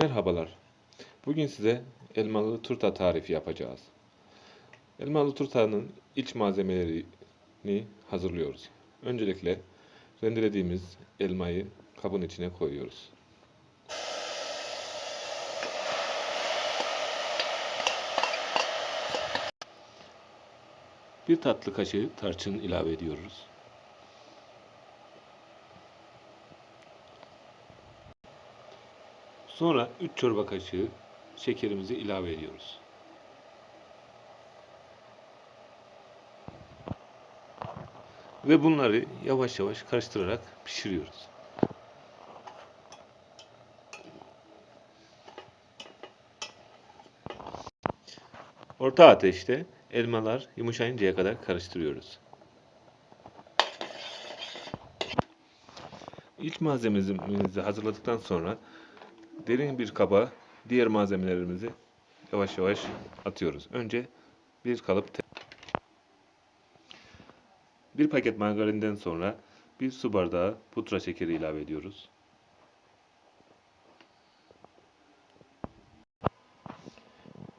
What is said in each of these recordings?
Merhabalar. Bugün size elmalı turta tarifi yapacağız. Elmalı turtanın iç malzemelerini hazırlıyoruz. Öncelikle rendelediğimiz elmayı kabın içine koyuyoruz. Bir tatlı kaşığı tarçın ilave ediyoruz. Sonra 3 çorba kaşığı şekerimizi ilave ediyoruz. Ve bunları yavaş yavaş karıştırarak pişiriyoruz. Orta ateşte elmalar yumuşayıncaya kadar karıştırıyoruz. İlk malzememizi hazırladıktan sonra derin bir kaba diğer malzemelerimizi yavaş yavaş atıyoruz. Önce bir kalıp bir paket margarinden sonra bir su bardağı pudra şekeri ilave ediyoruz.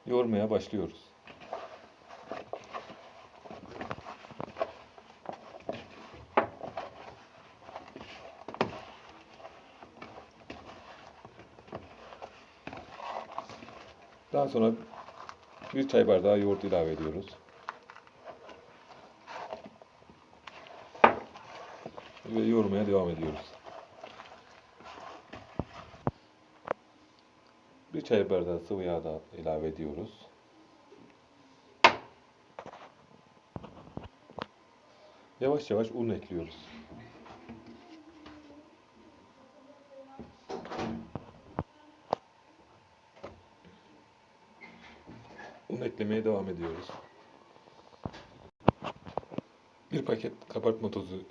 Yoğurmaya başlıyoruz. Daha sonra bir çay bardağı yoğurt ilave ediyoruz. Ve yoğurmaya devam ediyoruz. Bir çay bardağı sıvı yağ da ilave ediyoruz. Yavaş yavaş un ekliyoruz. Eklemeye devam ediyoruz. Bir paket kabartma tozu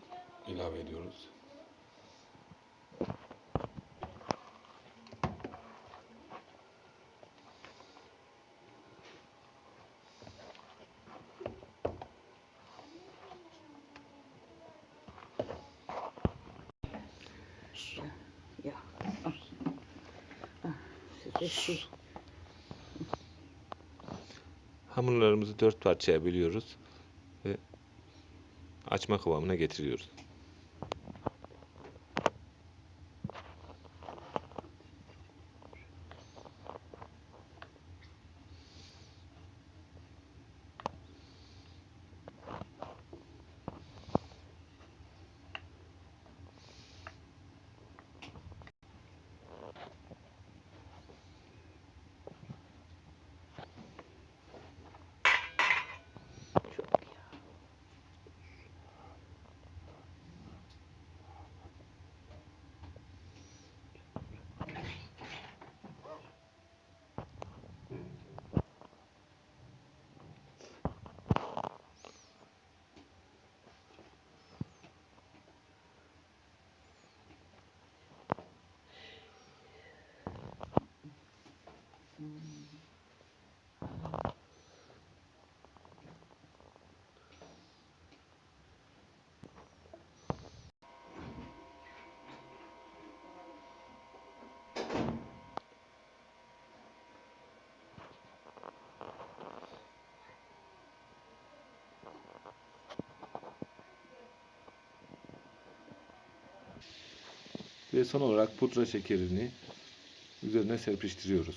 ilave ediyoruz. Ya. al. Hamurlarımızı dört parçaya bölüyoruz ve açma kıvamına getiriyoruz. Ve son olarak pudra şekerini üzerine serpiştiriyoruz.